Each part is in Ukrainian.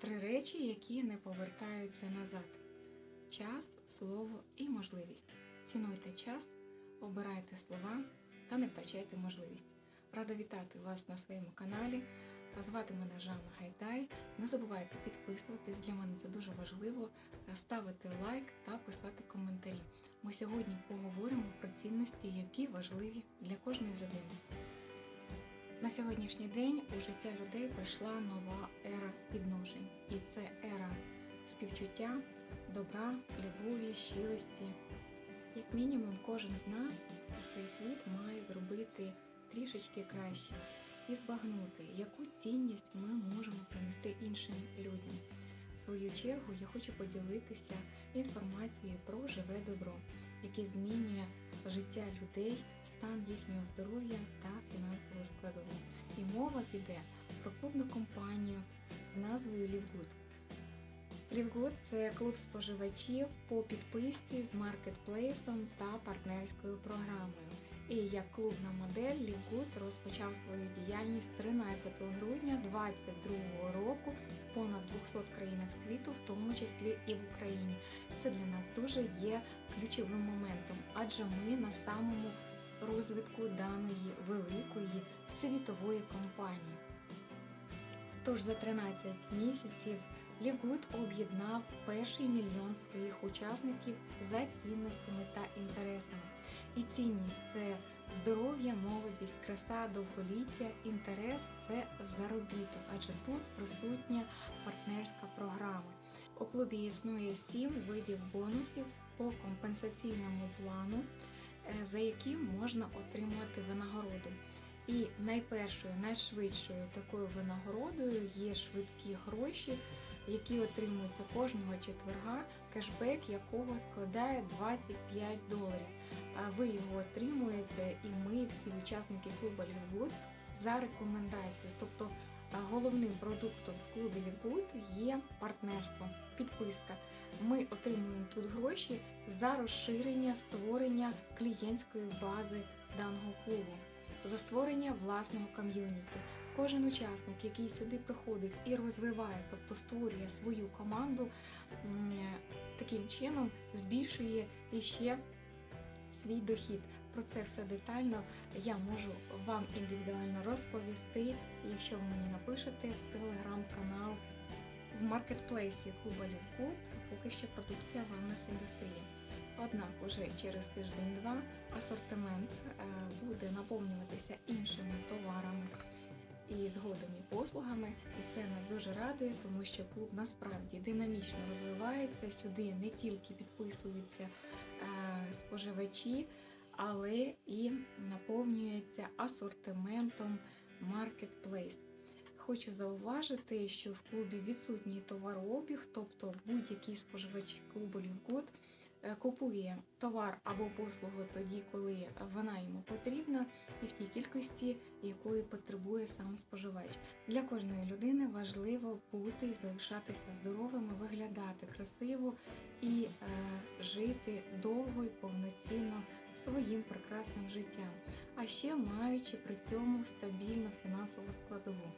Три речі, які не повертаються назад: час, слово і можливість. Цінуйте час, обирайте слова та не втрачайте можливість. Рада вітати вас на своєму каналі. Звати мене Жанна Гайдай. Не забувайте підписуватись, для мене це дуже важливо. Ставити лайк та писати коментарі. Ми сьогодні поговоримо про цінності, які важливі для кожної людини. На сьогоднішній день у життя людей прийшла нова ера відношень, і це ера співчуття, добра, любові, щирості. Як мінімум, кожен з нас цей світ має зробити трішечки краще і збагнути, яку цінність ми можемо принести іншим людям. Свою чергу я хочу поділитися інформацією про живе добро, яке змінює життя людей, стан їхнього здоров'я та фінансову складову. І мова піде про клубну компанію з назвою Лівгуд. Лівгуд це клуб споживачів по підписці з маркетплейсом та партнерською програмою. І як клубна модель Лівгуд розпочав свою діяльність 13 грудня 2022 року 200 країнах світу, в тому числі і в Україні. Це для нас дуже є ключовим моментом, адже ми на самому розвитку даної великої світової компанії. Тож за 13 місяців Лівгуд об'єднав перший мільйон своїх учасників за цінностями та інтересами. І цінність це здоров'я, молодість, краса, довголіття, інтерес це заробіток, адже тут присутня партнерська програма. У клубі існує сім видів бонусів по компенсаційному плану, е, за яким можна отримувати винагороду. І найпершою, найшвидшою такою винагородою є швидкі гроші, які отримуються кожного четверга, кешбек якого складає 25 доларів. А ви його отримуєте, і ми, всі учасники клубу Лівгуд, за рекомендацією. Тобто головним продуктом в клубі Лівгуд є партнерство, підписка. Ми отримуємо тут гроші за розширення створення клієнтської бази даного клубу, за створення власного ком'юніті. Кожен учасник, який сюди приходить і розвиває, тобто створює свою команду, таким чином збільшує іще свій дохід. Про це все детально я можу вам індивідуально розповісти, якщо ви мені напишете в телеграм-канал в маркетплейсі клуба Лівкут, поки що продукція wellness індустрії. Однак уже через тиждень-два асортимент е, буде наповнюватися іншими товарами і згодом і послугами, і це нас дуже радує, тому що клуб насправді динамічно розвивається. Сюди не тільки підписуються е, споживачі, але і наповнюється асортиментом Marketplace. Хочу зауважити, що в клубі відсутній товарообіг, тобто будь-який споживач клубу Лівгуд е, купує товар або послугу тоді, коли вона йому потрібна, кількості, якої потребує сам споживач. Для кожної людини важливо бути і залишатися здоровими, виглядати красиво і е, жити довго і повноцінно своїм прекрасним життям, а ще маючи при цьому стабільну фінансову складову.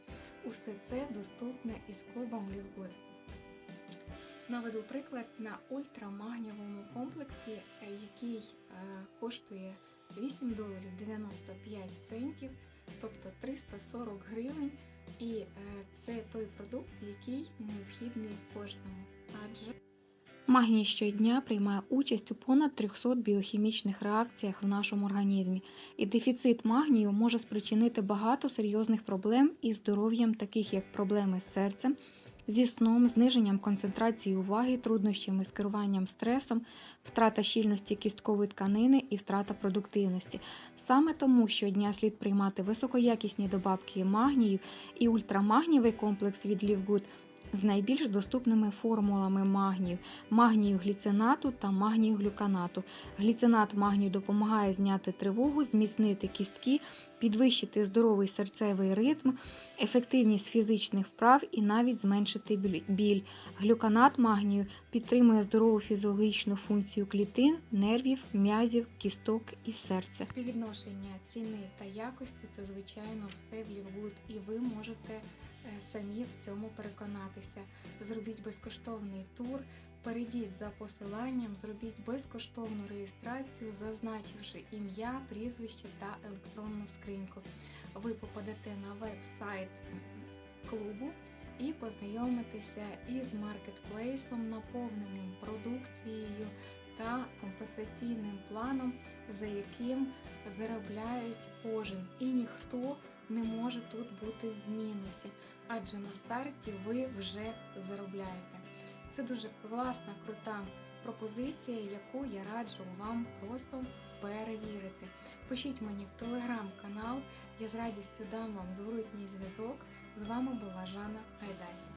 Усе це доступне із клубом Лівгуд. Наведу приклад на ультрамагнієвому комплексі, який е, коштує 8 доларів 95 центів, тобто 340 гривень. І е, це той продукт, який необхідний кожному. Адже Магній щодня приймає участь у понад 300 біохімічних реакціях в нашому організмі, і дефіцит магнію може спричинити багато серйозних проблем із здоров'ям, таких як проблеми з серцем, зі сном, зниженням концентрації уваги, труднощами з керуванням стресом, втрата щільності кісткової тканини і втрата продуктивності. Саме тому щодня слід приймати високоякісні добавки магнію і ультрамагнієвий комплекс від Лівгуд з найбільш доступними формулами магнію, магнію гліцинату та магнію глюканату. Гліцинат магнію допомагає зняти тривогу, зміцнити кістки, підвищити здоровий серцевий ритм, ефективність фізичних вправ і навіть зменшити біль-. Глюканат магнію підтримує здорову фізіологічну функцію клітин, нервів, м'язів, кісток і серця. співвідношення ціни та якості це звичайно все в Лівгуд, і ви можете самі в цьому переконатися. Зробіть безкоштовний тур, перейдіть за посиланням, зробіть безкоштовну реєстрацію, зазначивши ім'я, прізвище та електронну скриньку. Ви попадете на веб-сайт клубу і познайомитеся із маркетплейсом, наповненим продукцією та компенсаційним планом, за яким заробляють кожен, і ніхто не може тут бути в мінусі, адже на старті ви вже заробляєте. Це дуже класна, крута пропозиція, яку я раджу вам просто перевірити. Пишіть мені в телеграм-канал, я з радістю дам вам зворотній зв'язок. З вами була Жанна Гайдай.